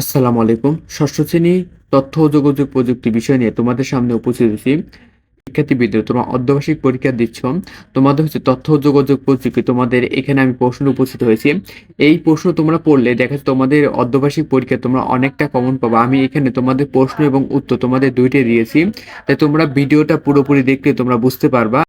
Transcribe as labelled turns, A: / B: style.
A: আসসালামু আলাইকুম। ষষ্ঠ শ্রেণি তথ্য ও যোগাযোগ প্রযুক্তি বিষয় নিয়ে তোমাদের সামনে উপস্থিত হয়েছি। শিক্ষার্থীবৃন্দ তোমরা অর্ধবার্ষিক পরীক্ষা দিচ্ছ। তোমাদের হচ্ছে তথ্য ও যোগাযোগ প্রযুক্তি, তোমাদের এখানে আমি প্রশ্ন উপস্থিত হয়েছি। এই প্রশ্ন তোমরা পড়লে দেখা তোমাদের অর্ধবার্ষিক পরীক্ষা তোমরা অনেকটা কমন পাবো। আমি এখানে তোমাদের প্রশ্ন এবং উত্তর তোমাদের দুইটাই দিয়েছি। তাই তোমরা ভিডিওটা পুরোপুরি দেখলে তোমরা বুঝতে পারবা।